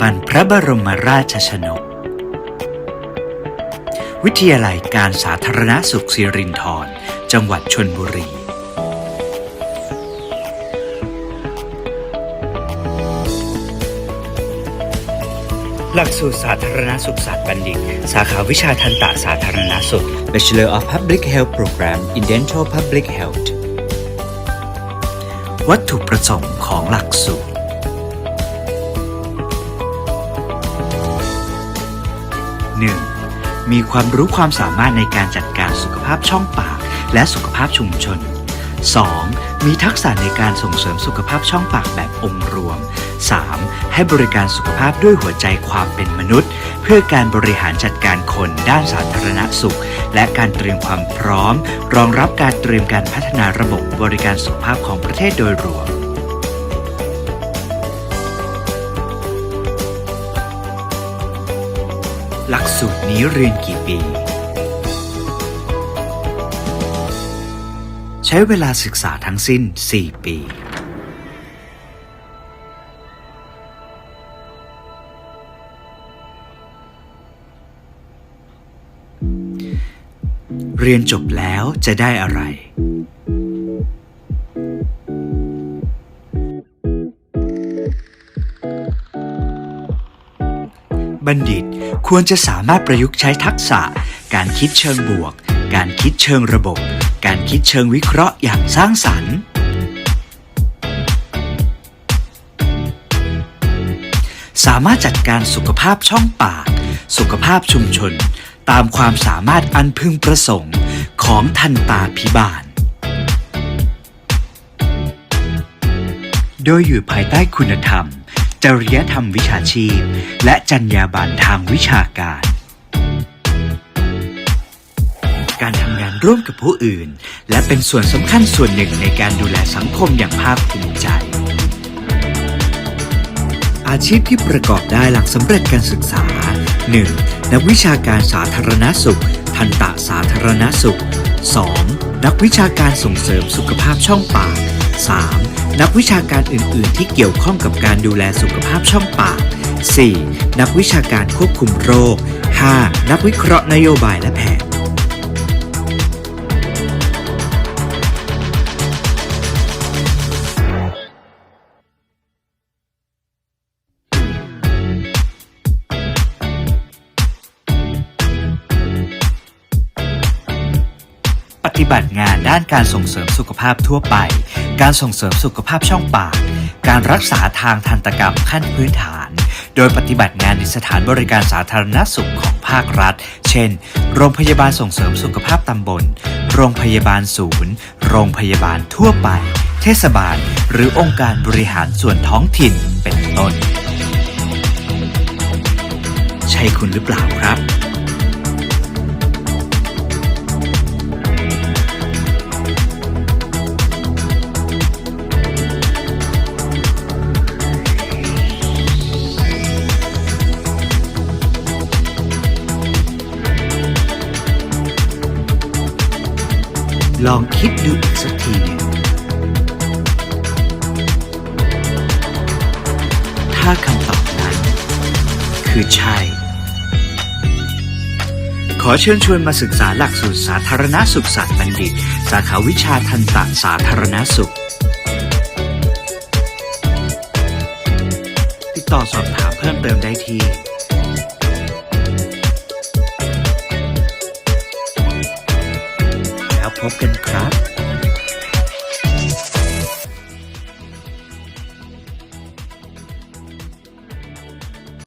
บันพระบรมราชชนก วิทยาลัยการสาธารณสุขสิรินธรจังหวัดชนบุรีหลักสูตรสาธารณสุขศาสตร์บัณฑิต สาขาวิชาทันตสาธารณสุข Bachelor of Public Health Program in Dental Public Health วัตถุประสงค์ของหลักสูตร 1. มีความรู้ความสามารถในการจัดการสุขภาพช่องปาก และสุขภาพชุมชน 2. มีทักษะในการส่งเสริมสุขภาพช่องปากแบบองค์รวม 3. ให้บริการสุขภาพด้วยหัวใจความเป็นมนุษย์ เพื่อการบริหารจัดการคนด้านสาธารณสุข และการเตรียมความพร้อม รองรับการเตรียมการพัฒนาระบบบริการสุขภาพของประเทศโดยรวม หลักสูตรนี้เรียนกี่ปี ใช้เวลาศึกษาทั้งสิ้น 4 ปี เรียนจบแล้วจะได้อะไร บัณฑิต ควรจะสามารถประยุกต์ใช้ทักษะ การคิดเชิงบวก การคิดเชิงระบบ การคิดเชิงวิเคราะห์อย่างสร้างสรรค์สามารถจัดการสุขภาพช่องปาก สุขภาพชุมชน ตามความสามารถอันพึงประสงค์ของทันตาพิบาล โดยอยู่ภายใต้คุณธรรม จริยธรรมวิชาชีพ และจรรยาบรรณทางวิชาการ การทำงานร่วมกับผู้อื่น และเป็นส่วนสำคัญส่วนหนึ่งในการดูแลสังคมอย่างภาคภูมิใจ อาชีพที่ประกอบได้หลังสำเร็จการศึกษา 1. นักวิชาการสาธารณสุข ทันตะสาธารณสุข 2. นักวิชาการส่งเสริมสุขภาพช่องปาก 3. นักวิชาการอื่น ๆ ที่เกี่ยวข้องกับการดูแลสุขภาพช่องปาก 4. นักวิชาการควบคุมโรค 5. นักวิเคราะห์นโยบายและแผนปฏิบัติงานด้านการส่งเสริมสุขภาพทั่วไป การส่งเสริมสุขภาพช่องปาก การรักษาทางทันตกรรมขั้นพื้นฐาน โดยปฏิบัติงานในสถานบริการสาธารณสุขของภาครัฐ เช่น โรงพยาบาลส่งเสริมสุขภาพตำบล โรงพยาบาลศูนย์ โรงพยาบาลทั่วไป เทศบาล หรือองค์การบริหารส่วนท้องถิ่น เป็นต้น ใช่คุณหรือเปล่าครับ ลองคิดดูอีกสักทีหนึ่งถ้าคำตอบนั้น คือใช่ ขอเชิญชวนมาศึกษาหลักสูตรสาธารณสุขศาสตร์บัณฑิต สาขาวิชาทันตสาธารณสุข ติดต่อสอบถามเพิ่มเติมได้ที่ พบกันครับ